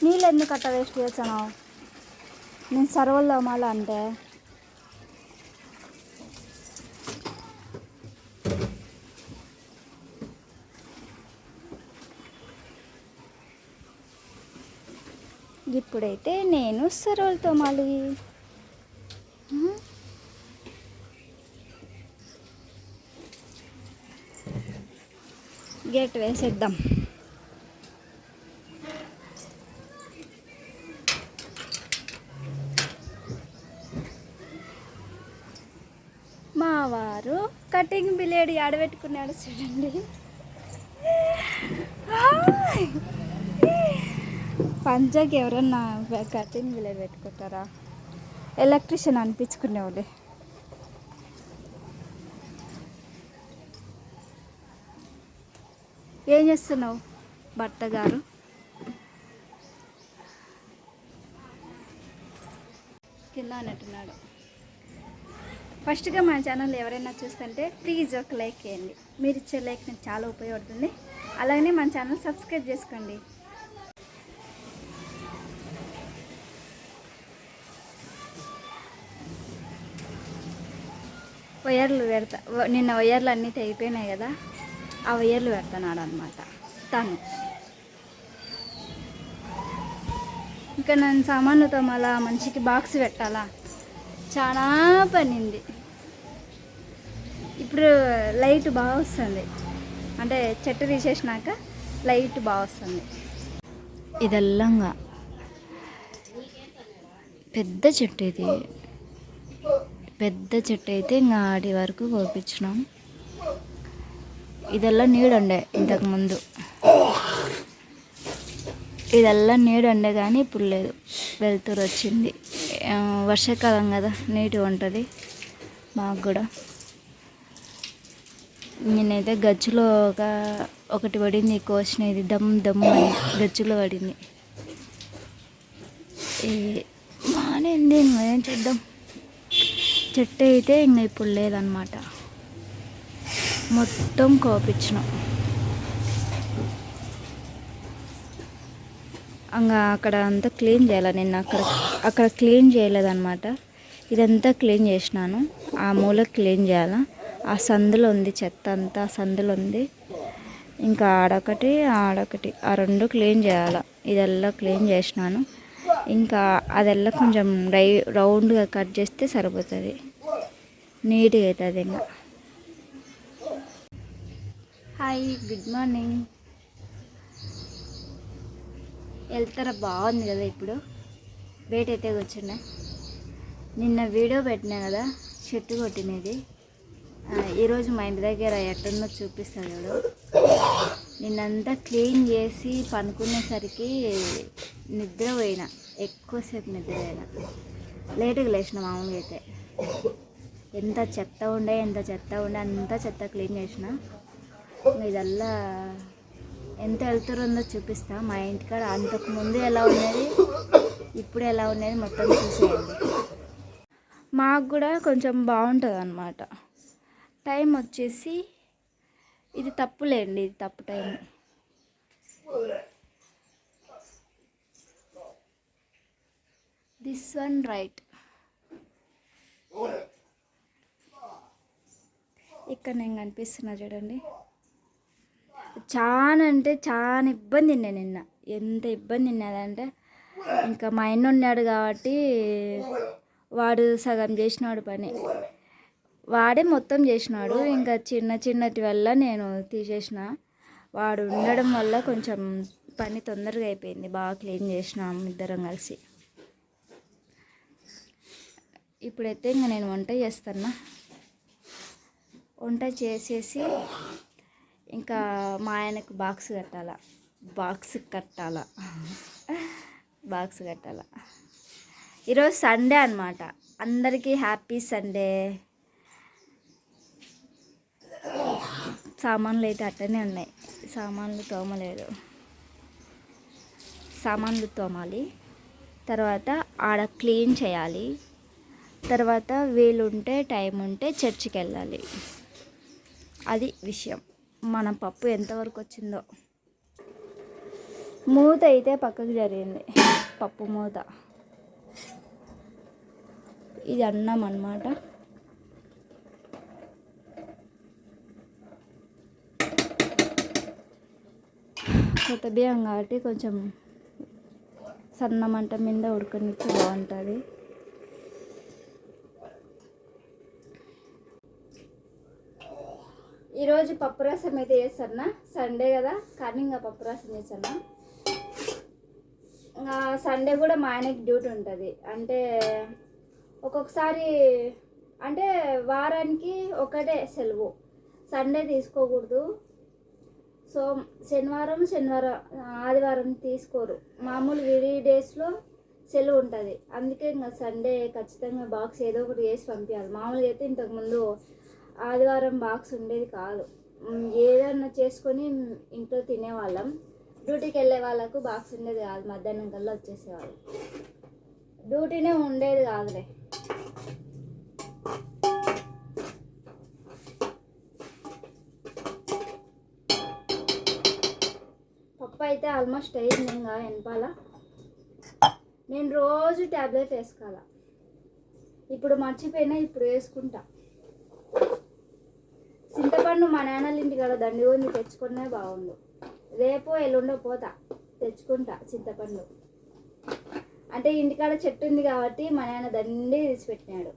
నీళ్ళు ఎందుకు అట్ట వేస్ట్ చేసాను నేను సర్వలు మళ్ళా అంటే. ఇప్పుడైతే నేను సర్వలు తోమాలి గేట్ వేసేద్దాం మా వారు లేడు ఆడబెట్టుకున్నాడు చూడండి. పంజాకి ఎవరన్నా కటింగ్ విలే పెట్టుకుంటారా? ఎలక్ట్రిషియన్ అనిపించుకునేవాళ్ళే. ఏం చేస్తున్నావు భర్త గారు? కింద అన్నట్టున్నాడు. ఫస్ట్గా మా ఛానల్ ఎవరైనా చూస్తుంటే ప్లీజ్ ఒక లైక్ చేయండి. మీరు ఇచ్చే లైక్ నాకు చాలా ఉపయోగపడుతుంది. అలాగనే మన ఛానల్ సబ్స్క్రైబ్ చేసుకోండి. వయర్లు పెడతా నిన్న వయర్లు అన్నీ తెగిపోయినాయి కదా ఆ వయర్లు పెడతాడు అనమాట తను. ఇంకా నన్ను సామాన్లతో మళ్ళా మనిషికి బాక్స్ పెట్టాలా? చాలా పనింది ఇప్పుడు లైట్ బాగా వస్తుంది. అంటే చెట్టు తీసేసినాక లైట్ బాగా వస్తుంది. ఇదల్లంగా. పెద్ద చెట్టు ఇది పెద్ద చెట్టు అయితే ఇంకా ఆడి వరకు కోపించినాం. ఇదల్లా నీడుండే ఇంతకుముందు ఇదల్లా నీడుండే కానీ ఇప్పుడు లేదు. వెలుతురు వచ్చింది. వర్షాకాలం కదా నీట్గా ఉంటుంది. మాకు కూడా. నేనైతే గచ్చులో ఒక ఒకటి పడింది కోసినది దమ్ దమ్ అని గచ్చులో పడింది. ఈ మానేంది ఇంకా ఏం చేద్దాం. చెట్టు అయితే ఇంకా ఇప్పుడు లేదనమాట. మొత్తం కోపించినాం ఇంకా అక్కడ అంతా క్లీన్ చేయాలి నిన్న అక్కడ అక్కడ క్లీన్ చేయలేదన్నమాట ఇదంతా క్లీన్ చేసినాను. ఆ మూల క్లీన్ చేయాలా? ఆ సందులో ఉంది చెత్త అంతా సందులో ఉంది ఇంకా ఆడొకటి ఆడొకటి. ఆ రెండు క్లీన్ చేయాలి. ఇదెల్లా క్లీన్ చేసినాను. ఇంకా అదెల్లా కొంచెం రై రౌండ్గా కట్ చేస్తే సరిపోతుంది. నీట్గా అవుతుంది ఇంకా హాయ్ గుడ్ మార్నింగ్. వెళ్తారా? బాగుంది కదా ఇప్పుడు. బయట అయితే కూర్చున్నా. నిన్న వీడియో పెట్టినా కదా చెట్టు కొట్టినది. ఈరోజు మా ఇంటి దగ్గర ఎట్టుందో చూపిస్తాడు నిన్నంతా క్లీన్ చేసి పనుకునేసరికి నిద్ర పోయిన ఎక్కువసేపు నిద్ర పోయిన లేటుగా లేచిన మామూలుగా అయితే. ఎంత చెత్త ఉండే ఎంత చెత్త ఉండే అంతా చెత్త క్లీన్ చేసిన. ఇదల్లా ఎంత వెళ్తురుందో చూపిస్తా. మా ఇంటికాడ అంతకు ముందు ఎలా ఉన్నది ఇప్పుడు ఎలా ఉన్నది మొత్తం చూసేయండి. మాకు కూడా కొంచెం బాగుంటుంది అన్నమాట టైం వచ్చేసి ఇది తప్పులేండి ఇది తప్పు టైం. దిస్ వన్ రైట్ ఇక్కడ నేను కనిపిస్తున్నా చూడండి. చాలా అంటే చాలా ఇబ్బంది ఉండే నిన్న. ఎంత ఇబ్బంది తిన్నదంటే ఇంకా మా ఆయన ఉన్నాడు కాబట్టి వాడు సగం చేసినాడు పని. వాడే మొత్తం చేసినాడు. ఇంకా చిన్న చిన్నటి వల్ల నేను తీసేసిన. వాడు ఉండడం వల్ల కొంచెం పని తొందరగా అయిపోయింది. బాగా క్లీన్ చేసినాం ఇద్దరం కలిసి. ఇప్పుడైతే ఇంకా నేను వంట చేస్తున్నా. వంట చేసేసి ఇంకా మా ఆయనకు బాక్స్ కట్టాల. బాక్స్ కట్టాల. బాక్స్ కట్టాల. ఈరోజు సండే అనమాట అందరికీ హ్యాపీ సండే. సామాన్లు అయితే అట్టనే ఉన్నాయి. సామాన్లు తోమలేదు. సామాన్లు తోమాలి. తర్వాత ఆడ క్లీన్ చేయాలి. తర్వాత వీలుంటే టైం ఉంటే చర్చికి వెళ్ళాలి అది విషయం. మన పప్పు ఎంతవరకు వచ్చిందో. మూత అయితే పక్కకు జరిగింది. పప్పు మూత. ఇది అన్నం అన్నమాట. కొత్త బియ్యం కాబట్టి కొంచెం సన్న మంట మీద ఉడకనిస్తే బాగుంటుంది. ఈరోజు పప్పు రసం అయితే చేస్తాను సండే కదా కానీ ఇంకా పప్పు రసం చేస్తాను ఇంకా సండే కూడా మా ఆయనకి డ్యూటీ ఉంటుంది. అంటే ఒక్కొక్కసారి అంటే వారానికి ఒకటే సెలవు. సండే తీసుకోకూడదు. సో శనివారం శనివారం ఆదివారం తీసుకోరు. మామూలు విడి డేస్లో సెలవు ఉంటుంది. అందుకే ఇంకా సండే ఖచ్చితంగా బాక్స్ ఏదో ఒకటి చేసి పంపించాలి మామూలుగా అయితే ఇంతకుముందు ఆదివారం బాక్స్ ఉండేది కాదు. ఏదన్నా చేసుకొని ఇంట్లో తినేవాళ్ళం. డ్యూటీకి వెళ్ళే వాళ్ళకు బాక్స్ ఉండేది కాదు. మధ్యాహ్నం కల్లా వచ్చేసేవాళ్ళు. డ్యూటీనే ఉండేది కాదులే. అయితే ఆల్మోస్ట్ అయింది ఇంకా వెనపాల? నేను రోజు ట్యాబ్లెట్ వేసుకోవాలా? ఇప్పుడు మర్చిపోయినా ఇప్పుడు వేసుకుంటా. చింతపండు మా నాన్నల ఇంటికాడ దండి ఉంది తెచ్చుకునే బాగుండు. రేపు ఎల్లుండో పోతా తెచ్చుకుంటా చింతపండు. అంటే ఇంటికాడ చెట్టు ఉంది కాబట్టి మా నాన్న దండి తీసిపెట్టినాడు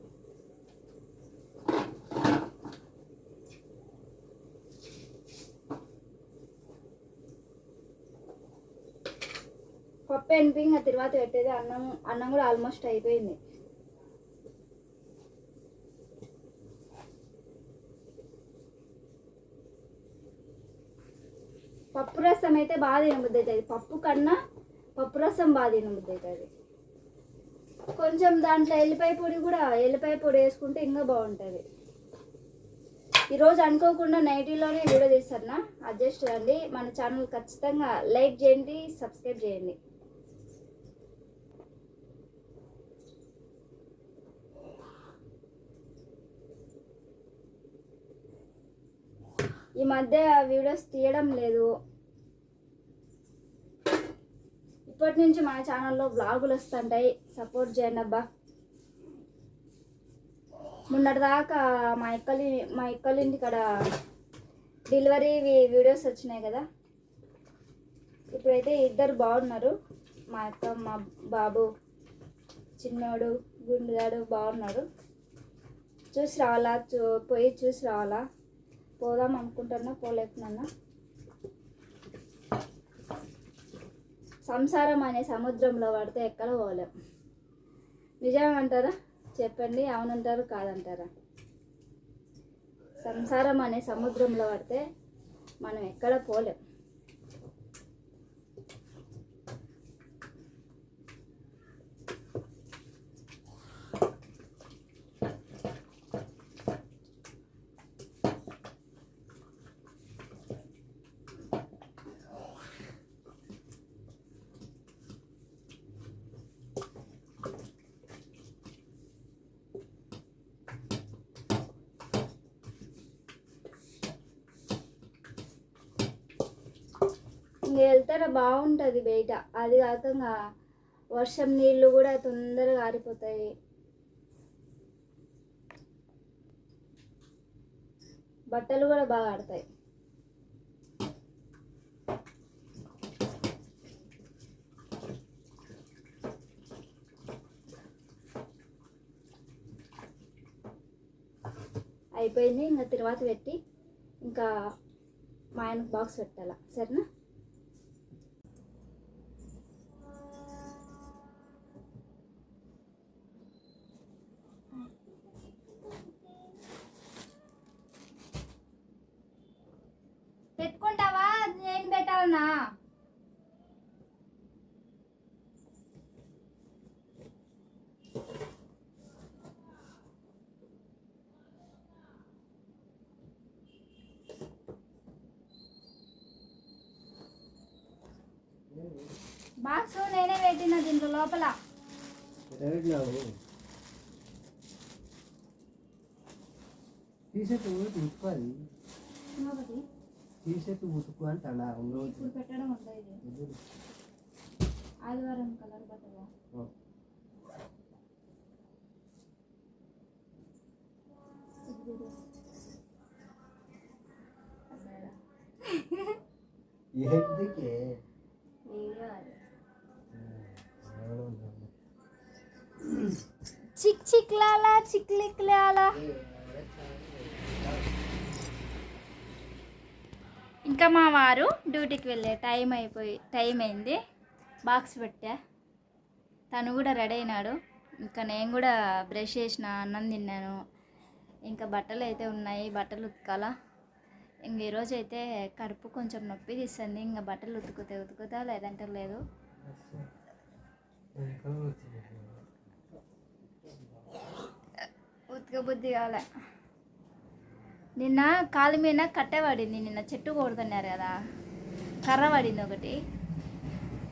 ఉప్పు ఎనిపి ఇంకా తర్వాత పెట్టేది అన్నం అన్నం కూడా ఆల్మోస్ట్ అయిపోయింది. పప్పు రసం అయితే బాగా తినబుద్ధి అవుతుంది పప్పు కన్నా పప్పు రసం బాగా తినబుద్ధి అవుతుంది కొంచెం దాంట్లో ఎల్లిపాయ పొడి కూడా ఎల్లిపాయ పొడి వేసుకుంటే ఇంకా బాగుంటుంది. ఈరోజు అనుకోకుండా నైటీలోనే వీడియో తీస్తాను అడ్జస్ట్ అండి మన ఛానల్ ఖచ్చితంగా లైక్ చేయండి సబ్స్క్రైబ్ చేయండి. ఈ మధ్య వీడియోస్ తీయడం లేదు. ఇప్పటి నుంచి మన ఛానల్లో బ్లాగులు వస్తుంటాయి. సపోర్ట్ చేయండి అబ్బా. మొన్నటిదాకా మా ఇక్కలి మా ఇక్కలింటి ఇంటికాడ డెలివరీ వీడియోస్ వచ్చినాయి కదా. ఇప్పుడైతే ఇద్దరు బాగున్నారు. మా అక్క మా బాబు చిన్నోడు గుండుగాడు బాగున్నారు. చూసి రావాలా? చూ పోయి చూసి రావాలా? పోదాం అనుకుంటున్నా పోలేకున్నా సంసారం అనే సముద్రంలో పడితే ఎక్కడ పోలేం. నిజం అంటారా చెప్పండి అవునంటారు కాదంటారా? సంసారం అనే సముద్రంలో పడితే మనం ఎక్కడ పోలేం. ఇంకా వెళ్తారా బాగుంటుంది బయట. అది కాక ఇంకా వర్షం నీళ్ళు కూడా తొందరగా ఆరిపోతాయి. బట్టలు కూడా బాగా ఆడతాయి. అయిపోయింది. ఇంకా తర్వాత పెట్టి ఇంకా మా ఆయనకు బాక్స్ పెట్టాలా. సరేనా? నేను పెట్టాలనా బాక్స్ నేనే పెట్టిన దీంట్లో లోపల. ఎడగట్లేవు టీషర్ట్ ఉతుక్కోవాలి ఒకటి టీషర్ట్ ఉతుక్కు అంటాడా? రోజు ఇప్పుడు పెట్టడం ఉంటుంది ఇది? ఆదివారం కలర్ బట్టలా ఎందుకే చిక్ చిక్ లాలా చిక్ లిక్ లాలా. ఇంకా మా వారు డ్యూటీకి వెళ్ళే టైం అయిపోయి టైం అయింది. బాక్స్ పెట్టా. తను కూడా రెడీ అయినాడు. ఇంకా నేను కూడా బ్రష్ చేసిన అన్నం తిన్నాను. ఇంకా బట్టలు అయితే ఉన్నాయి బట్టలు ఉతకాలా. ఇంక ఈరోజు అయితే కడుపు కొంచెం నొప్పి తీస్తుంది. ఇంకా బట్టలు ఉతుకుతే ఉతుకుతా లేదంటే లేదు. ఉతకబుద్ధి కాలే. నిన్న కాలు మీద కట్టె పడింది నిన్న చెట్టు కొడుతున్నారు కదా. కర్ర పడింది ఒకటి.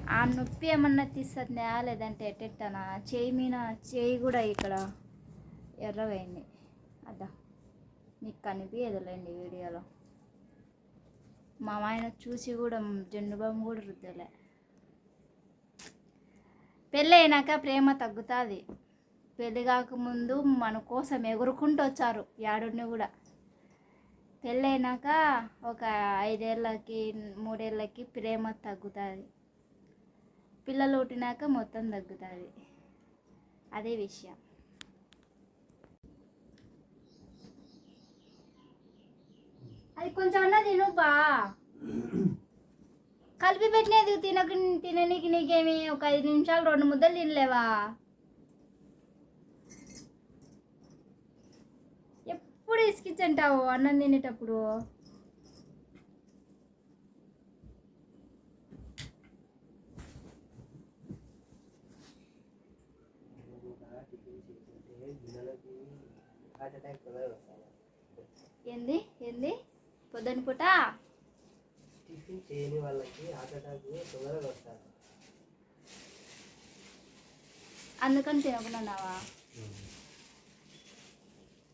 ఆ నొప్పి ఏమన్నా తీస్తుందా లేదంటే ఎట్టెట్టనా? చేయి మీద చేయి కూడా ఇక్కడ ఎర్రగైంది అదా మీకు కనిపించదులేండి వీడియోలో. మా ఆయన చూసి కూడా జెండు బాంబు కూడా రుద్దలే. పెళ్ళి అయినాక ప్రేమ తగ్గుతుంది. పెళ్ళి కాకముందు మన కోసం ఎగురుకుంటూ వచ్చారు యాడుని కూడా. పెళ్ళైనాక ఒక ఐదేళ్ళకి మూడేళ్ళకి ప్రేమ తగ్గుతుంది. పిల్లలు పుట్టినాక మొత్తం తగ్గుతుంది. అదే విషయం. అది కొంచెం అన్నా తిను బా. కలిపి పెట్టినది తినక తిననీకి నీకేమి? ఒక ఐదు నిమిషాలు రెండు ముద్దలు తినలేవా? ఎప్పుడు ఇసుకిచ్చంటావు అన్నం తినేటప్పుడు. ఏంది? ఏంది? పొద్దున పూట? టిఫిన్ చేయని వాళ్ళకి హార్ట్ అటాక్ తొందరగా వస్తారు అందుకని తినకున్నావా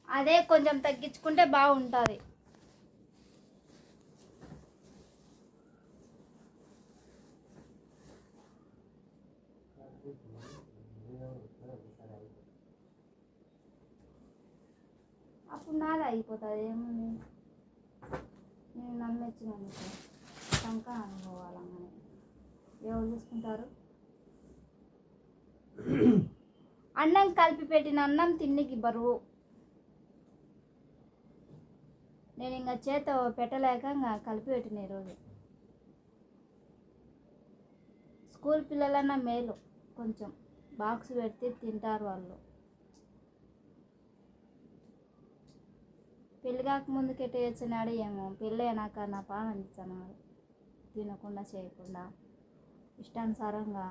అదే కొంచెం తగ్గించుకుంటే బాగుంటుంది. అప్పుడు నాది అయిపోతుంది ఏముంది? నేను నమ్మొచ్చినందుకు సంక అనుకోవాలన్నని ఎవరు చూసుకుంటారు? అన్నం కలిపి పెట్టిన అన్నం తిన్నికి బరువు. నేను ఇంకా చేత పెట్టలేక ఇంకా కలిపి పెట్టిన ఈరోజు స్కూల్ పిల్లలన్నా మేలు కొంచెం బాక్స్ పెడితే తింటారు వాళ్ళు. పెళ్ళి కాకముందు ఎట్ట ఏమో పెళ్ళి అయినాక నా పాన అందిస్తున్నాడు తినకుండా చేయకుండా ఇష్టానుసారంగా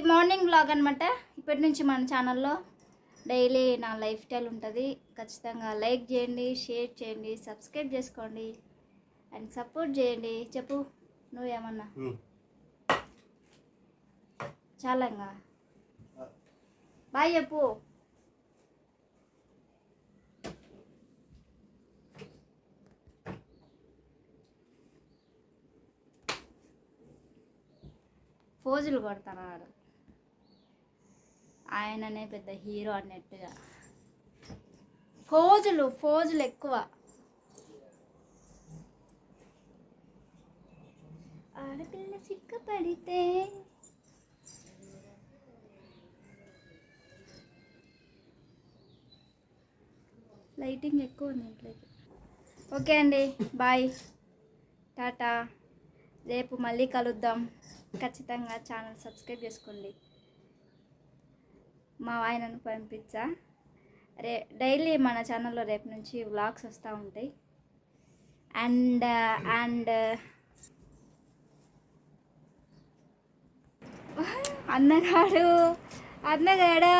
ఇది మార్నింగ్ బ్లాగ్ అనమాట ఇప్పటి నుంచి మన ఛానల్లో డైలీ నా లైఫ్ స్టైల్ ఉంటుంది. ఖచ్చితంగా లైక్ చేయండి షేర్ చేయండి సబ్స్క్రైబ్ చేసుకోండి. అండ్ సపోర్ట్ చేయండి. చెప్పు నువ్వేమన్నా? చాలా బాయ్ చెప్పు. ఫోజులు కొడుతున్నాడు ఆయననే పెద్ద హీరో అన్నట్టుగా. ఫోజులు ఫోజులు ఎక్కువ. ఆడపిల్ల సిక్కపడితే లైటింగ్ ఎక్కువ ఉంది ఇంట్లోకి. ఓకే అండి బాయ్. టాటా. రేపు మళ్ళీ కలుద్దాం. ఖచ్చితంగా ఛానల్ సబ్స్క్రైబ్ చేసుకోండి. మా ఆయనను పంపించా. రే డైలీ మన ఛానల్లో రేపు నుంచి వ్లాగ్స్ వస్తూ ఉంటాయి. అండ్ అండ్ అన్నగాడు అన్నగాడు?